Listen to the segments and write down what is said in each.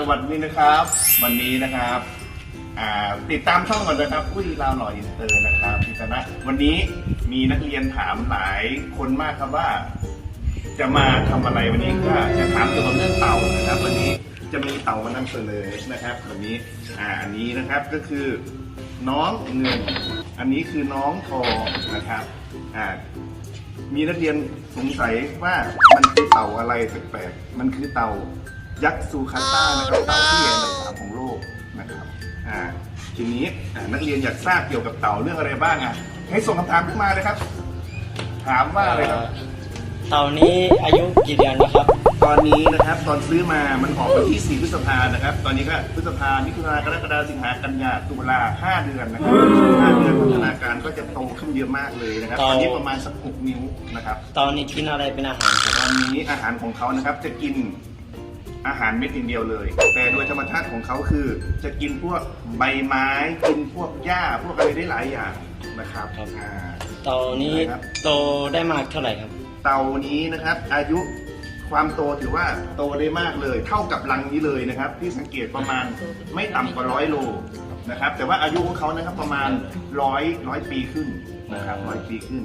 สวัสดีนะครับ วันนี้นะครับติดตามช่องก่อนนะครับอุ้ยลาวหล่ออินเตอร์นะครับพี่ชนะวันนี้มีนักเรียนถามหลายคนมากครับว่า จะมาทำอะไรวันนี้ก็จะถามเกี่ยวกับเรื่องเต่านะครับ วันนี้จะมีเต่ามานำเสนอนะครับ วันนี้อ่าอันนี้นะครับก็คือน้องเงิน อันนี้คือน้องทองนะครับอ่ามีนักเรียนสงสัยว่ามันคือเต่าอะไรแปลกๆมันคือเต่า ยักษ์ซูคาต้านะครับเต่าที่ใหญ่อันดับสามของโลกนะครับอ่าทีนี้อ่านักเรียนอยากทราบเกี่ยวกับเต่าเรื่องอะไรบ้างอะให้ส่งคำถามขึ้นมาเลยครับ ถามว่าอะไรครับ เต่านี้อายุกี่เดือนแล้วครับ ตอนนี้นะครับตอนซื้อมามันออกวันที่4พฤษภานะครับ ตอนนี้ก็พฤษภามิถุนากรกฎาสิงหากันยาตุลา5เดือนนะครับ5เดือนพัฒนาการก็จะโตขึ้นเยอะมากเลยนะครับ ตอนนี้ประมาณสัก6นิ้วนะครับ เต่านี้กินอะไรเป็นอาหารครับ ตอนนี้อาหารของเขานะครับจะกิน อาหารเม็ดอย่างเดียวเลย แต่โดยธรรมชาติของเขาคือ จะกินพวกใบไม้กินพวกหญ้าพวกอะไรได้หลายอย่างนะครับอ่า เต่านี้ครับ โตได้มากเท่าไหร่ครับ เต่านี้นะครับอายุความโตถือว่าโตได้มากเลย เท่ากับรังนี้เลยนะครับ ที่สังเกตประมาณไม่ต่ำกว่าร้อยโลนะครับแต่ว่าอายุของเขานะครับประมาณร้อยร้อยปีขึ้นนะครับร้อยปีขึ้น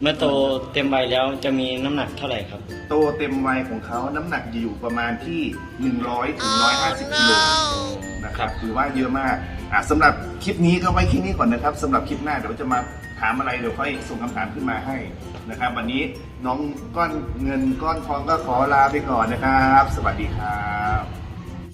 เมื่อโตเต็มวัยแล้วจะมีน้ำหนักเท่าไหร่ครับ โตเต็มวัยของเขาน้ำหนักอยู่ประมาณที่ 100ถึง150กิโลนะครับถือว่าเยอะมากอะสำหรับคลิปนี้ก็ไว้แค่นี้ก่อนนะครับสำหรับคลิปหน้าเดี๋ยวจะมาถามอะไรเดี๋ยวค่อยส่งคำถามขึ้นมาให้นะครับ วันนี้น้องก้อนเงินก้อนทองก็ขอลาไปก่อนนะครับ สวัสดีครับ